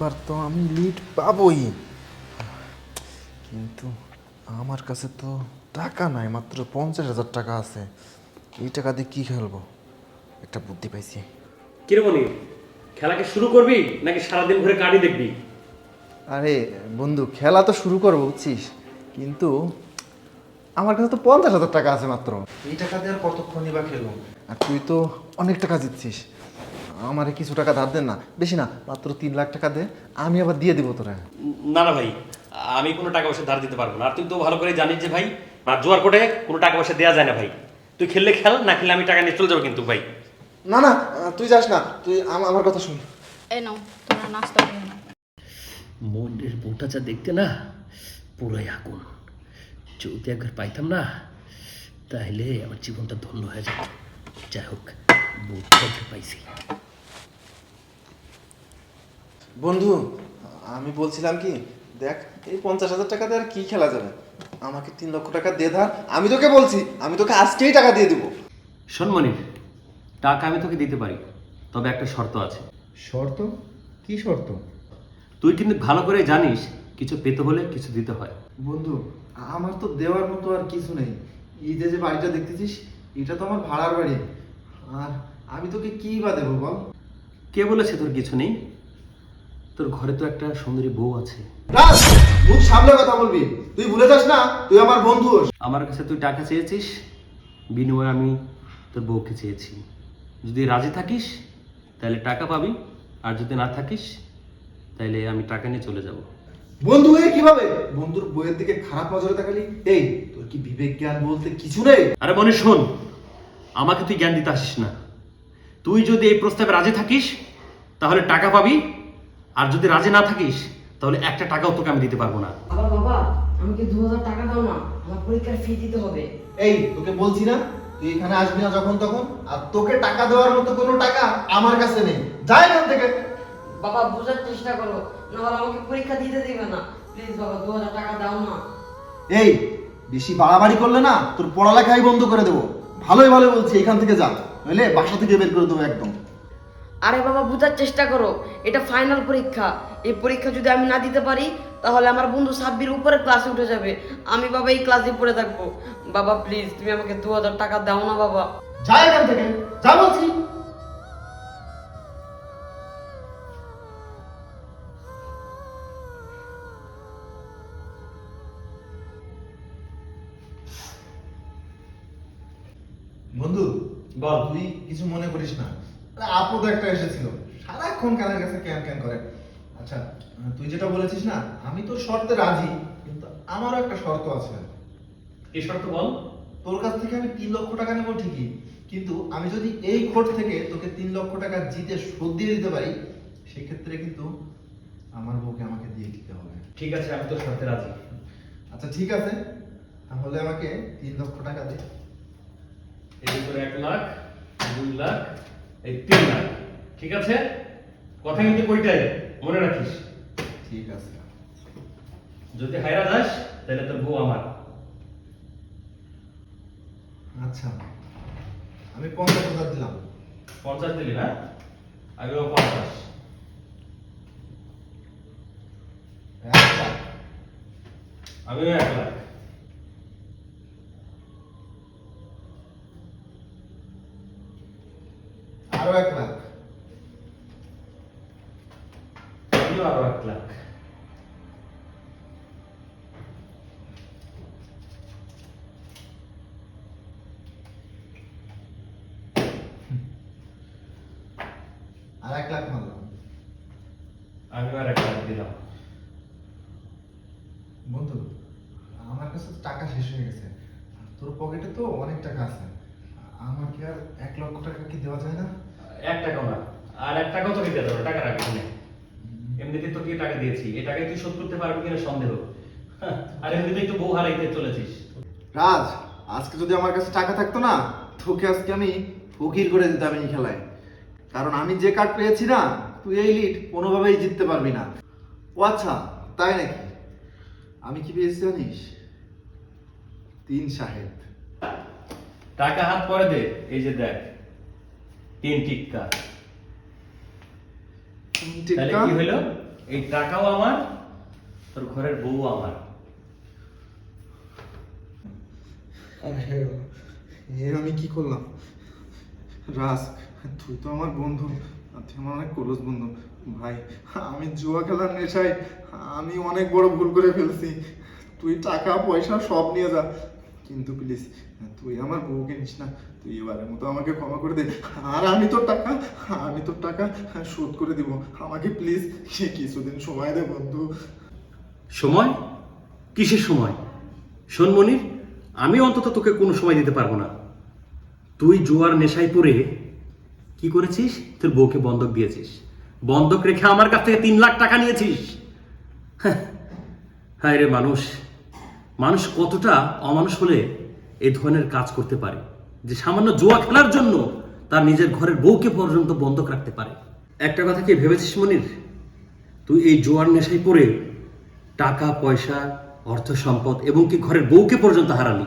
এবার তো আমি লিড পাবই। কিন্তু আমার কাছে তো টাকা নাই মাত্র পঞ্চাশ হাজার টাকা আছে। এই টাকা দিয়ে কী খেলব? একটা বুদ্ধি পাইছি। কিরে মনি খেলাকে শুরু করবি নাকি সারাদিন ঘুরে কার্ডই দেখবি? আরে বন্ধু খেলা তো শুরু করব বুঝছিস? কিন্তু আমার কাছে তো পঞ্চাশ হাজার টাকা আছে মাত্র। এই টাকা দিয়ে আর কতক্ষণই বা খেলব? আর তুই তো অনেক টাকা জিতছিস। আমারে কিছু টাকা ধার দেন না। বেশি না মাত্র তিন লাখ টাকা দে আমি আবার দিয়ে দিব তোরা। না না ভাই আমি কোনো টাকা পয়সা ধার দিতে পারব না। আর তুই তো ভালো করে জানিস যে ভাই আর জোয়ার কোটে কোনো টাকা পয়সা দেওয়া যায় না ভাই। তুই খেললে খেল না খেললে আমি টাকা নিয়ে চলে যাব কিন্তু ভাই। না না তুই যাস না তুই আম- আমার কথা শুন। এই নাও তোমরা নাস্তা করে নাও। মনের বউটা যা দেখতে না পুরাই আগুন। যদি একবার পাইতাম না তাহলে আমার জীবনটা ধন্য হয়ে যেত। যাই হোক বউটা পাইছি। বন্ধু আমি বলছিলাম কি দেখ এই পঞ্চাশ হাজার টাকা দিয়ে আর কি খেলা যাবে? আমাকে তিন লক্ষ টাকা দিয়ে ধার আমি তোকে বলছি আমি তোকে আজকেই টাকা দিয়ে দিব। শোনমনির টাকা আমি তোকে দিতে পারি তবে একটা শর্ত আছে। শর্ত? কি শর্ত? তুই কিন্তু ভালো করে জানিস কিছু পেতে হলে কিছু দিতে হয়। বন্ধু আমার তো দেওয়ার মতো আর কিছু নেই। এই যে যে বাড়িটা দেখতেছিস এটা তো আমার ভাড়ার বাড়ি। আর আমি তোকে কি বা দেবো বল? কে বলেছে তোর কিছু নেই? তোর ঘরে তো একটা সুন্দরী বউ আছে। মুখ সামলে কথা বলবি। তুই ভুলে যাস না তুই আমার বন্ধু। আমার কাছে তুই টাকা চেয়েছিস বিনিময়ে আমি তোর বউকে চেয়েছি। যদি রাজি থাকিস তাহলে টাকা পাবি আর যদি না থাকিস তাহলে আমি টাকা নিয়ে চলে যাব। বন্ধু হয়ে কীভাবে? বন্ধুর বইয়ের দিকে খারাপ নজরে তাকালি? এই তোর কি বিবেক জ্ঞান বলতে কিছু নেই? আরে মনে শোন আমাকে তুই জ্ঞান দিতে আসিস না। তুই যদি এই প্রস্তাবে রাজি থাকিস তাহলে টাকা পাবি আর যদি রাজি না থাকিস তাহলে একটা টাকাও তোকে আমি দিতে পারব না। আবার বাবা আমাকে দু হাজার টাকা দাও না আমার পরীক্ষার ফি দিতে হবে। এই তোকে বলছি না তুই এখানে আসবি না যখন তখন আর তোকে টাকা দেওয়ার মতো কোনো টাকা আমার কাছে নেই। যাই এখান থেকে। বাবা বোঝার চেষ্টা করো না হলে আমাকে পরীক্ষা দিতে দিবে না। প্লিজ বাবা দু হাজার টাকা দাও না। এই বেশি বাড়াবাড়ি করলে না তোর পড়ালেখাই বন্ধ করে দেবো। ভালোই ভালো বলছি এখান থেকে যা। নইলে বাসা থেকে বের করে দেবো একদম। আরে বাবা বোঝার চেষ্টা করো। এটা ফাইনাল পরীক্ষা। এই পরীক্ষা যদি আমি না দিতে পারি তাহলে আমার বন্ধু সাব্বির উপরে ক্লাসে উঠে যাবে। আমি বাবা এই ক্লাসে পড়ে থাকব। বাবা প্লিজ তুমি আমাকে দু হাজার টাকা দাও না বাবা। যা এখান থেকে যা বলছি। বন্ধু বল। তুই কিছু মনে করিস না। আপদ একটা এসেছিল সারাক্ষণ কানের কাছে ক্যান ক্যান করে। আচ্ছা তুই যেটা বলেছিস না আমি তোর শর্তে রাজি কিন্তু আমারও একটা শর্ত আছে। এই শর্ত বল? তোর কাছ থেকে আমি তিন লক্ষ টাকা নেব ঠিকই কিন্তু আমি যদি এই কোর্ট থেকে তোকে তিন লক্ষ টাকা জিতে শোধ দিয়ে দিতে পারি সেক্ষেত্রে কিন্তু আমার বউকে আমাকে দিয়ে দিতে হবে। ঠিক আছে আমি তোর শর্তে রাজি। আচ্ছা ঠিক আছে। তাহলে আমাকে তিন লক্ষ টাকা দে। এই ভিতরে এক লাখ দুই লাখ এই তিন লাখ। ঠিক আছে? কথা কিন্তু কইটাই মনে রাখিস। ঠিক আছে। যদি হাইরা যাস তাহলে তোর বউ আমার। আচ্ছা। আমি পঞ্চাশ হাজার দিলাম। পঞ্চাশ দিলি না? আগেও পঞ্চাশ। আমিও এক লাখ। আরও এক লাখ। আমিও আরও এক লাখ। আর এক লাখ মারলাম। আমিও আর এক লাখ দিলাম। বন্ধু আমার কাছে তো টাকা শেষ হয়ে গেছে। তোর পকেটে তো অনেক টাকা আছে। আমার কি আর এক লক্ষ টাকা কি দেওয়া যায় না? এক টাকাও না। আর এক টাকাও তোকে দিয়ে দেবো টাকা রাখবি না। এমনিতে তোকে টাকা দিয়েছি এই টাকায় তুই শোধ করতে পারবি কিনা সন্দেহ। আর এমনিতেই তো বউ হারাইতে চলেছিস। রাজ আজকে যদি আমার কাছে টাকা থাকতো না তোকে আজকে আমি ফকির করে দিতাম এই খেলায়। কারণ আমি যে কার্ড পেয়েছি না তুই এই লিড কোনোভাবেই জিততে পারবি না। ও আচ্ছা তাই নাকি? আমি কি পেয়েছি জানিস? তিন সাহেব টাকা হাত পরে দে এই যে দেখ। তিন টিক্কা। তাহলে কি হলো? এই টাকাও আমার তোর ঘরের বউ আমার। আরে এ আমি কি করলাম? রাজ তুই তো আমার বন্ধু তুই আমার অনেক ক্লোজ বন্ধু। ভাই আমি জুয়া খেলার নেশায় আমি অনেক বড় ভুল করে ফেলছি। তুই টাকা পয়সা সব নিয়ে যা। কিন্তু প্লিজ তুই আমার বউকে নিস না। তুই এবারের মতো আমাকে ক্ষমা করে দে। আর আমি তোর টাকা আমি তোর টাকা শোধ করে দিব। আমাকে প্লিজ কিছুদিন সময় দে বন্ধু। সময়? কিসের সময়? শোনমনির আমি অন্তত তোকে কোনো সময় দিতে পারব না। তুই জোয়ার নেশায় পড়ে কি করেছিস? তোর বউকে বন্ধক দিয়েছিস। বন্ধক রেখে আমার কাছ থেকে তিন লাখ টাকা নিয়েছিস। হ্যাঁ, হায় রে মানুষ। মানুষ কতটা অমানুষ হলে এই ধরনের কাজ করতে পারে? যে সামান্য জুয়া খেলার জন্য তার নিজের ঘরের বউকে পর্যন্ত বন্ধক রাখতে পারে। একটা কথা কি ভেবেছিস মনির? তুই এই জোয়ার নেশায় পড়ে টাকা, পয়সা, অর্থ সম্পদ এবং কি ঘরের বউকে পর্যন্ত হারালি?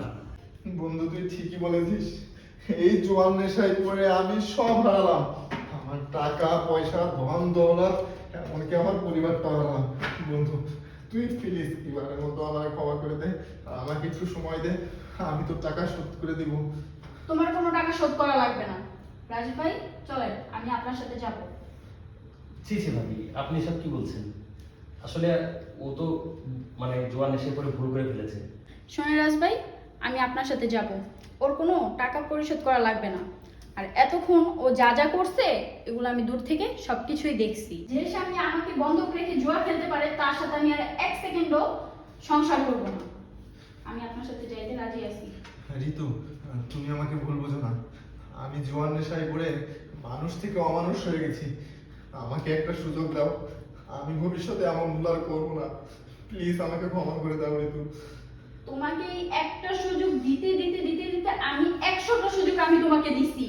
বন্ধু, তুই ঠিকই বলেছিস। এই জোয়ান নেশায় পড়ে আমি সব হারালাম। আমার টাকা, পয়সা, ধন, দৌলত, এমনকি আমার পরিবারটা হারালাম। বন্ধু তুই প্লিজ এবারের মতো আমার ক্ষমা করে দে আমাকে একটু সময় দে আমি তোর টাকা শোধ করে দিব। তোমার কোনো টাকা শোধ করা লাগবে না। রাজীব ভাই চলেন আমি আপনার সাথে যাব। ছি ছি ভাবি আপনি সব কি বলছেন? আসলে ও তো মানে জোয়ান এসে পড়ে ভুল করে ফেলেছে। শোনেন রাজ ভাই আমি আপনার সাথে যাব। ওর কোনো টাকা পরিশোধ করা লাগবে না। আর এতক্ষণ ও যা যা করছে এগুলো আমি দূর থেকে সবকিছুই দেখছি। যে স্বামী আমাকে বন্ধক রেখে জুয়া খেলতে পারে তার সাথে আমি আর এক সেকেন্ডও সংসার করব না। আমি আপনার সাথে যাইতে রাজি আছি। ঋতু তুমি আমাকে ভুল বোঝো না। আমি জোয়ান নেশায় পড়ে মানুষ থেকে অমানুষ হয়ে গেছি। আমাকে একটা সুযোগ দাও। আমি ভবিষ্যতে এমন ভুল আর করব না। প্লিজ আমাকে ক্ষমা করে দাও ঋতু। তোমাকে একটা সুযোগ দিতে দিতে দিতে দিতে আমি একশোটা সুযোগ আমি তোমাকে দিছি।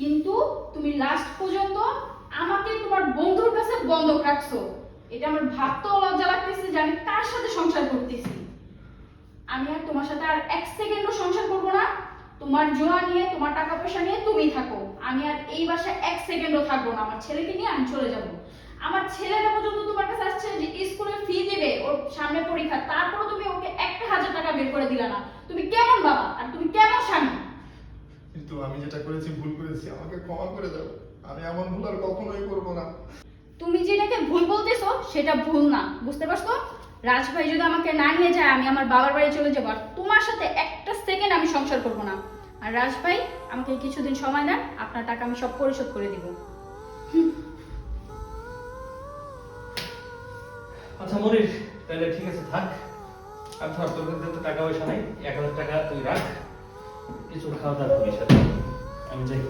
কিন্তু তুমি লাস্ট পর্যন্ত আমাকে তোমার বন্ধুর কাছে বন্ধক রাখছো। এটা আমার ভাবতেও লজ্জা লাগতেছে যে আমি তার সাথে সংসার করতেছি। আমি আর তোমার সাথে আর এক সেকেন্ডও সংসার করব না। তোমার জোয়া নিয়ে, তোমার টাকা পয়সা নিয়ে তুমি থাকো। আমি আর এই বাসায় এক সেকেন্ডও থাকব না। আমার ছেলেকে নিয়ে আমি চলে যাব। আমার ছেলেরা পর্যন্ত তোমার কাছে আসছে যে স্কুলের ফি দেবে, ওর সামনে পরীক্ষা। তারপরে তুমি ওকে একটা হাজার টাকা বের করে দিলা না। তুমি কেমন বাবা আর তুমি কেমন স্বামী কিন্তু আমি যেটা করেছি ভুল করেছি আমাকে ক্ষমা করে দাও। আমি এমন ভুল আর কখনোই করব না। তুমি যেটাকে ভুল বলতেছো সেটা ভুল না। বুঝতে পারছ? রাজ ভাই যদি আমাকে না নিয়ে যায় আমি আমার বাবার বাড়ি চলে যাব আর তোমার সাথে একটা সেকেন্ড আমি সংসার করব না। আর রাজ ভাই আমাকে কিছুদিন সময় দেন আপনার টাকা আমি সব পরিশোধ করে দিব। আচ্ছা মনির তাহলে ঠিক আছে থাক। আর ধর তোর টাকা পয়সা নাই এক হাজার টাকা তুই রাখ। 이쪽으로 가다 보이셔야 돼요. 양재. 네.